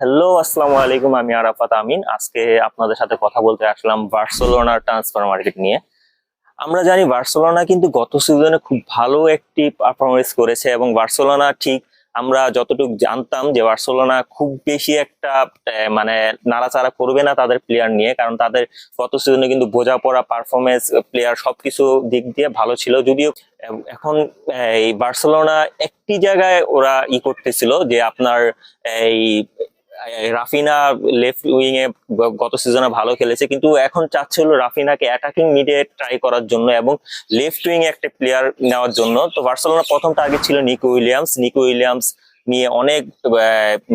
Hello, আসসালামু আলাইকুম, আমি আরাফাত আমিন। আজকে আপনাদের সাথে কথা বলতে আসলাম বার্সেলোনার ট্রান্সফার মার্কেট নিয়ে। আমরা জানি বার্সেলোনা কিন্তু গত সিজনে খুব ভালো একটি পারফরমেন্স করেছে এবং বার্সেলোনা ঠিক আমরা যতটুকু জানতাম যে বার্সেলোনা খুব বেশি একটা মানে নাড়াচাড়া করবে না তাদের প্লেয়ার নিয়ে, কারণ তাদের গত সিজনে কিন্তু বোঝাপড়া পারফরমেন্স প্লেয়ার সবকিছু দিক দিয়ে ভালো ছিল। যদিও এখন এই বার্সেলোনা একটি জায়গায় ওরা ই করতেছিল যে আপনার এই এই রাফিনা লেফট উইং এ গত সিজনে ভালো খেলেছে, কিন্তু এখন চাচ্ছে হলো রাফিনাকে অ্যাটাকিং মিডে ট্রাই করার জন্য এবং লেফট উইং একটা প্লেয়ার নেওয়ার জন্য। তো ভার্সেলোনা প্রথম টার্গেট ছিল নিকো উইলিয়ামস। নিকো উইলিয়ামস নিয়ে অনেক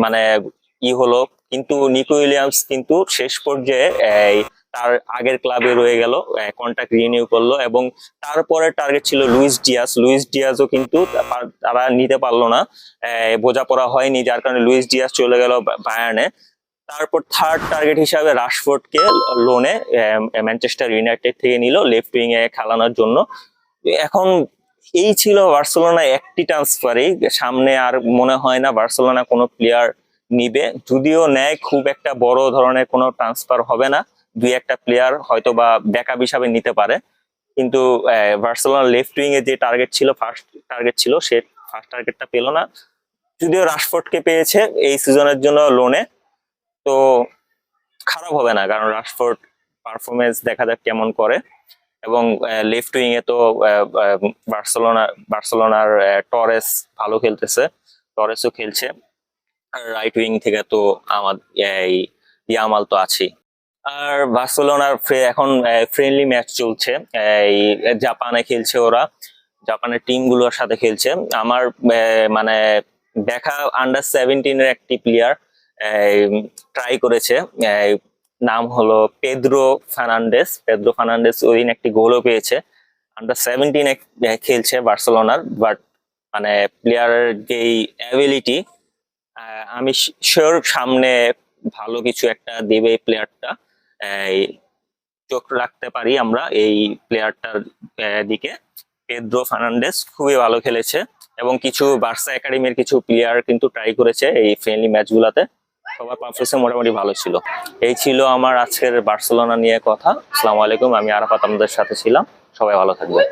মানে ই হলো, কিন্তু নিকো উইলিয়ামস কিন্তু শেষ পর্যায়ে তার আগের ক্লাবে রয়ে গেল কন্ট্রাক্ট রিনিউ করল এবং তারপরে টার্গেট ছিল লুইস ডিয়াস লুইস ডিয়াসও কিন্তু তারা নিতে পারল না। বোঝাপড়া হয়নি, যার কারণে লুইস ডিয়াস চলে গেল বায়ার্নে। তারপর থার্ড টার্গেট হিসাবে রাশফোর্ডকে লোনে ম্যানচেস্টার ইউনাইটেড থেকে নিল লেফট উইং এ খেলানোর জন্য। এখন এই ছিল বার্সেলোনা একটি ট্রান্সফারই সামনে আর মনে হয় না বার্সেলোনা কোনো প্লেয়ার নিবে। যদিও নেয়, খুব একটা বড় ধরনের কোনো ট্রান্সফার হবে না। দুই একটা প্লেয়ার হয়তো বা ব্যাকআপ হিসাবে নিতে পারে। কিন্তু বার্সেলোনা লেফট উইং এ যে টার্গেট ছিল ফার্স্ট টার্গেট ছিল, সে ফার্স্ট টার্গেটটা পেল না। যদিও রাশফোর্ডকে পেয়েছে এই সিজনের জন্য লোনে তো খারাপ হবে না, কারণ রাশফোর্ড পারফরমেন্স দেখা যাক কেমন করে। এবং লেফট উইং এ তো বার্সেলোনা বার্সেলোনার টরেস ভালো খেলতেছে টরেসও খেলছে। রাইট উইং থেকে তো আমার, এই ইয়ামাল তো আছেই। আর বার্সেলোনার এখন ফ্রেন্ডলি ম্যাচ চলছে। এই জাপানে খেলছে ওরা। জাপানের টিমগুলোর সাথে খেলছে। আমার মানে দেখা আন্ডার সেভেন্টিনের একটি প্লেয়ার ট্রাই করেছে। নাম হলো পেদ্রো ফার্নান্ডেস পেদ্রো ফার্নান্ডেস ওই দিন একটি গোলও পেয়েছে। আন্ডার সেভেন্টিন খেলছে বার্সেলোনার। বাট মানে প্লেয়ারের যেই অ্যাবিলিটি আমি শিওর সামনে ভালো কিছু একটা দেবে এই প্লেয়ারটা চোখ রাখতে পারি আমরা। এই প্লেয়ারটার দিকে। পেদ্রো ফার্নান্ডেস খুবই ভালো খেলেছে এবং কিছু বার্সা একাডেমির কিছু প্লেয়ার কিন্তু ট্রাই করেছে এই ফ্রেন্ডলি ম্যাচগুলোতে সবার পারফরমেন্স মোটামুটি ভালো ছিল। এই ছিল আমার আজকের বার্সেলোনা নিয়ে কথা। আসসালামু আলাইকুম, আমি আরাফাত আমাদের সাথে ছিলাম। সবাই ভালো থাকবে